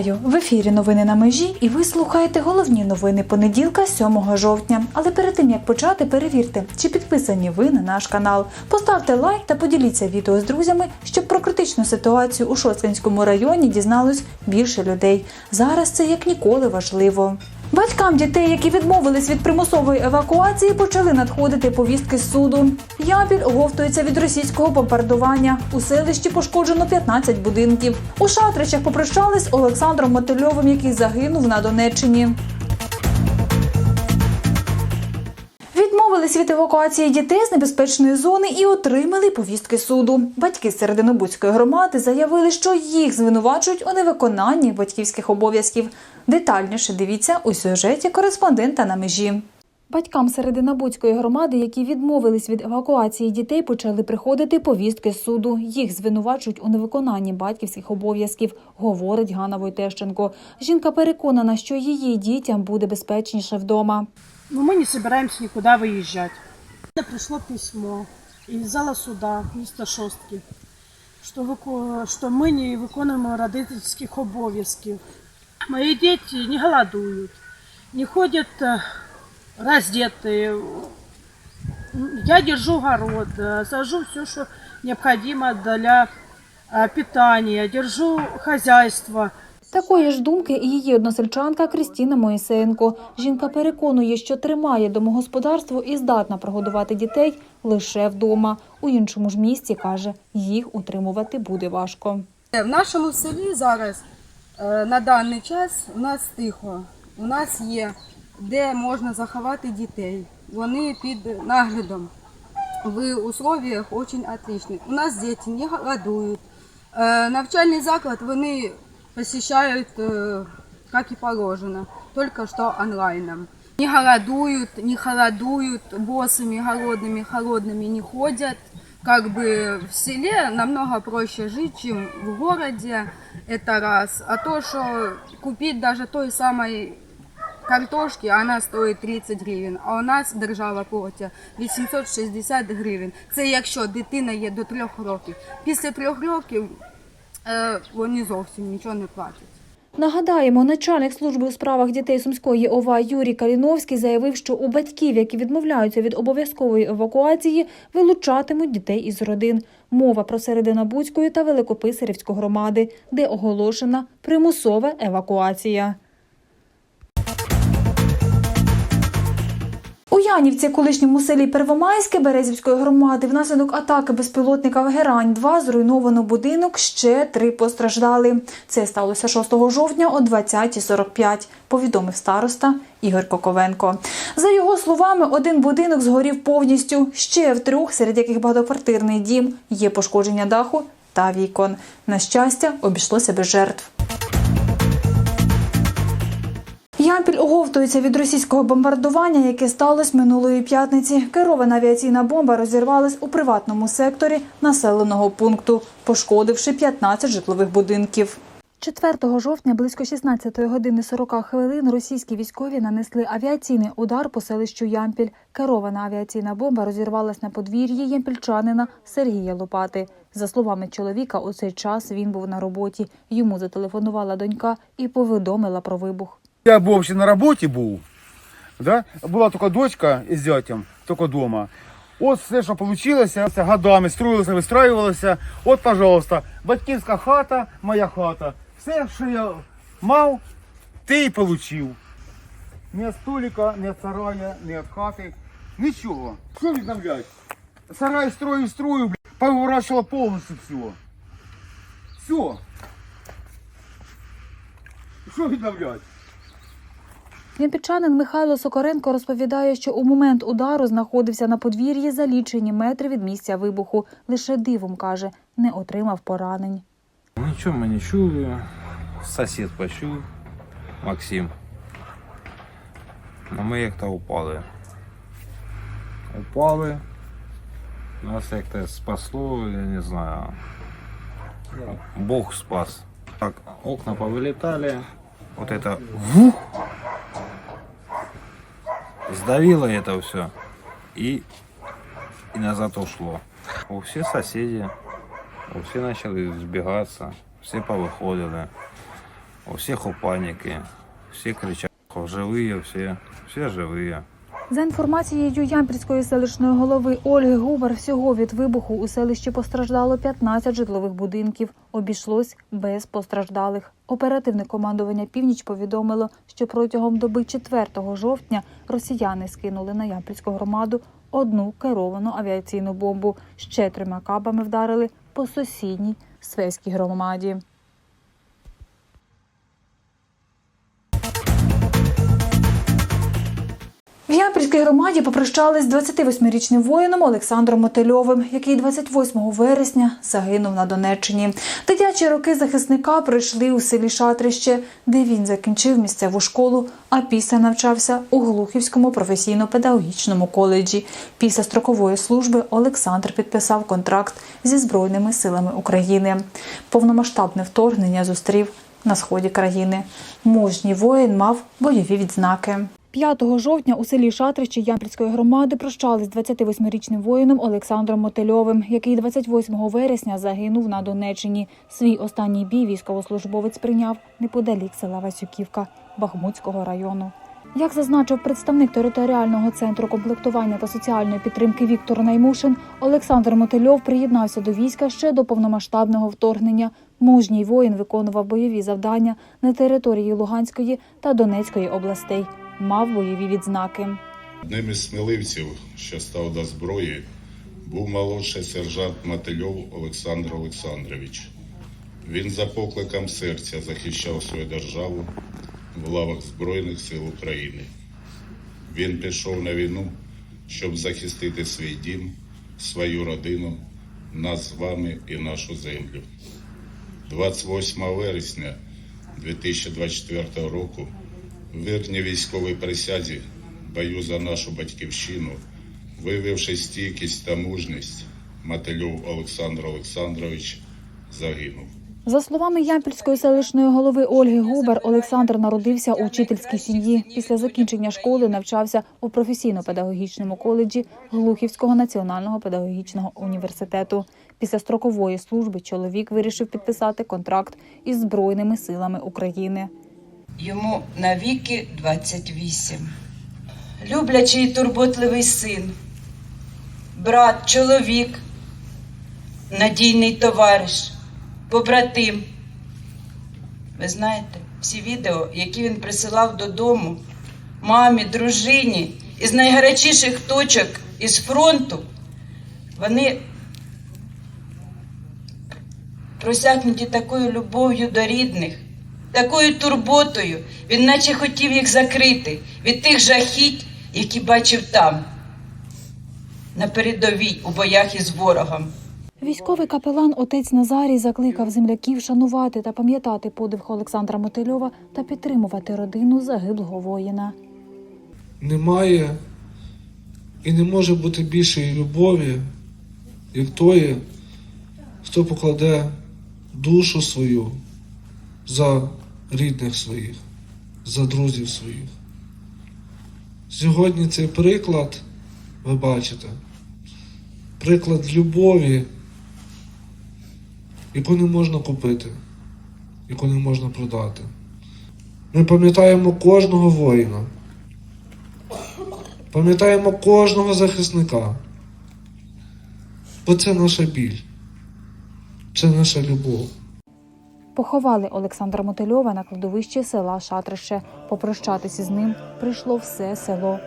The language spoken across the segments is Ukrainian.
Вітаю в ефірі. Новини на межі, і ви слухаєте головні новини понеділка, 7 жовтня. Але перед тим як почати, перевірте, чи підписані ви на наш канал. Поставте лайк та поділіться відео з друзями, щоб про критичну ситуацію у Шоцвинському районі дізналось більше людей. Зараз це як ніколи важливо. Батькам дітей, які відмовились від примусової евакуації, почали надходити повістки з суду. Ябіль оговтується від російського бомбардування. У селищі пошкоджено 15 будинків. У Шатричах попрощались з Олександром Мотильовим, який загинув на Донеччині. Відмовились від евакуації дітей з небезпечної зони і отримали повістки суду. Батьки Серединобудської громади заявили, що їх звинувачують у невиконанні батьківських обов'язків. Детальніше дивіться у сюжеті кореспондента на межі. Батькам Серединобудської громади, які відмовились від евакуації дітей, почали приходити повістки з суду. Їх звинувачують у невиконанні батьківських обов'язків, говорить Ганна Войтещенко. Жінка переконана, що її дітям буде безпечніше вдома. Но мы не собираемся никуда выезжать. Пришло письмо из зала суда міста Шостки, вику- що ми не виконуємо родительських обов'язків. Мої діти не голодують, не ходять е, роздеті. Я держу город, е, сажу все, що необходимо для е, питання, держу хозяйство. Такої ж думки і її односельчанка Крістіна Моїсеєнко. Жінка переконує, що тримає домогосподарство і здатна прогодувати дітей лише вдома. У іншому ж місці каже, їх утримувати буде важко. В нашому селі зараз е, на даний час у нас тихо. У нас є де можна заховати дітей. Вони під наглядом. В условиях дуже отличних. У нас діти не голодують. Е, Навчальний заклад вони посещають, е, як і положено, тільки що онлайном. Не голодуют, не холодуют, босыми, голодными, холодными не ходят. Как бы в селе намного проще жить, чем в городе, это раз. А то, что купить даже той самой картошки, она стоит 30 гривень, а у нас держава платить 860 гривень. Це якщо дитина є до трьох років. Після трьох років е, вони зовсім нічого не платять. Нагадаємо, начальник служби у справах дітей Сумської ОВА Юрій Каліновський заявив, що у батьків, які відмовляються від обов'язкової евакуації, вилучатимуть дітей із родин. Мова про Серединобудської та Великописарівську громади, де оголошена примусова евакуація. У Янівці, колишньому селі Первомайське Березівської громади, внаслідок атаки безпілотника в Герань-2 зруйновано будинок, ще три постраждали. Це сталося 6 жовтня о 20.45, повідомив староста Ігор Коковенко. За його словами, один будинок згорів повністю, ще в трьох, серед яких багатоквартирний дім, є пошкодження даху та вікон. На щастя, обійшлося без жертв. Ямпіль оговтується від російського бомбардування, яке сталося минулої п'ятниці. Керована авіаційна бомба розірвалась у приватному секторі населеного пункту, пошкодивши 15 житлових будинків. 4 жовтня близько 16 години 40 хвилин російські військові нанесли авіаційний удар по селищу Ямпіль. Керована авіаційна бомба розірвалась на подвір'ї ямпільчанина Сергія Лопати. За словами чоловіка, у цей час він був на роботі. Йому зателефонувала донька і повідомила про вибух. Я був вообще на роботі був. Да? Була тільки дочка із зятем, тільки вдома. От все, що вийшло, це годами строїлося, вистраювалося. От, пожалуйста, батьківська хата, моя хата. Все, що я мав, ти і отримав. Ні від столика, ні від сарая, ні від хати. Нічого. Що відновлять? Сарай строю, строю, блядь, повирощувала повністю все. Все. Що відновлять? Ямпільчанин Михайло Сокоренко розповідає, що у момент удару знаходився на подвір'ї за лічені метри від місця вибуху. Лише дивом каже, не отримав поранень. Нічого ми не чули. Сусід почув, Максим. Ну ми як-то упали. Упали. Нас як-то спасло, я не знаю. Бог спас. Так, окна повылетали. Вот это вух, сдавило это все. И, и назад ушло. У все соседи, у все начали сбегаться, все повыходили. У всех у паники. Все кричат, живые все, все живые. За інформацією Ямпільської селищної голови Ольги Губар, всього від вибуху у селищі постраждало 15 житлових будинків. Обійшлось без постраждалих. Оперативне командування Північ повідомило, що протягом доби 4 жовтня росіяни скинули на Ямпільську громаду одну керовану авіаційну бомбу. Ще трьома кабами вдарили по сусідній Свеській громаді. В громаді попрощались з 28-річним воїном Олександром Мотильовим, який 28 вересня загинув на Донеччині. Дитячі роки захисника пройшли у селі Шатрище, де він закінчив місцеву школу, а після навчався у Глухівському професійно-педагогічному коледжі. Після строкової служби Олександр підписав контракт зі Збройними силами України. Повномасштабне вторгнення зустрів на сході країни. Мужній воїн мав бойові відзнаки. 5 жовтня у селі Шатрище Ямпільської громади прощались з 28-річним воїном Олександром Мотильовим, який 28 вересня загинув на Донеччині. Свій останній бій військовослужбовець прийняв неподалік села Васюківка Бахмутського району. Як зазначив представник територіального центру комплектування та соціальної підтримки Віктор Наймушин, Олександр Мотильов приєднався до війська ще до повномасштабного вторгнення. Мужній воїн виконував бойові завдання на території Луганської та Донецької областей. Мав бойові відзнаки. Одним із сміливців, що став до зброї, був молодший сержант Мотильов Олександр Олександрович. Він за покликом серця захищав свою державу в лавах Збройних сил України. Він пішов на війну, щоб захистити свій дім, свою родину, нас з вами і нашу землю. 28 вересня 2024 року в вірній військовій присязі бою за нашу батьківщину, виявивши стійкість та мужність, Мотильов Олександр Олександрович загинув. За словами Ямпільської селищної голови Ольги Губер, Олександр народився у вчительській сім'ї. Після закінчення школи навчався у професійно-педагогічному коледжі Глухівського національного педагогічного університету. Після строкової служби чоловік вирішив підписати контракт із Збройними силами України. Йому навіки 28. Люблячий турботливий син, брат, чоловік, надійний товариш, побратим. Ви знаєте, всі відео, які він присилав додому, мамі, дружині із найгарячіших точок із фронту, вони просякнуті такою любов'ю до рідних, такою турботою, він наче хотів їх закрити від тих жахіть, які бачив там, на передовій у боях із ворогом. Військовий капелан отець Назарій закликав земляків шанувати та пам'ятати подвиг Олександра Мотильова та підтримувати родину загиблого воїна. немає і не може бути більшої любові, як тої, хто покладе душу свою за рідних своїх, за друзів своїх. Сьогодні цей приклад, ви бачите, приклад любові, яку не можна купити, яку не можна продати. Ми пам'ятаємо кожного воїна. Пам'ятаємо кожного захисника. Бо це наша біль, це наша любов. Поховали Олександра Мотильова на кладовищі села Шатрище. Попрощатися з ним прийшло все село.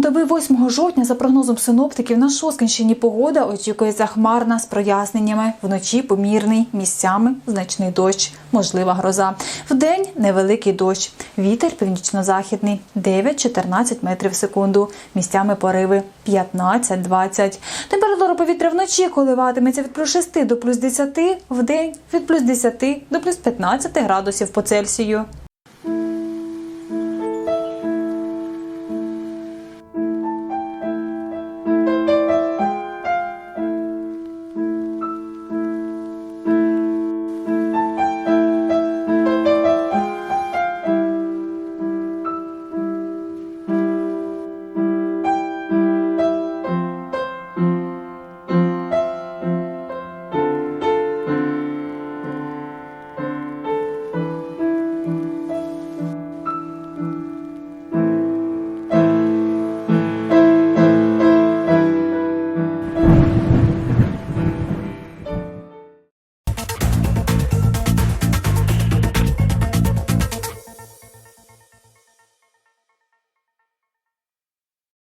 Доби 8 жовтня, за прогнозом синоптиків, на Шоскінщині погода очікується хмарна з проясненнями. Вночі помірний, місцями значний дощ, можлива гроза. Вдень невеликий дощ. Вітер північно-західний 9-14 метрів в секунду. Місцями пориви 15-20. Температура повітря вночі коливатиметься від плюс 6 до плюс 10, вдень від плюс 10 до плюс 15 градусів по Цельсію.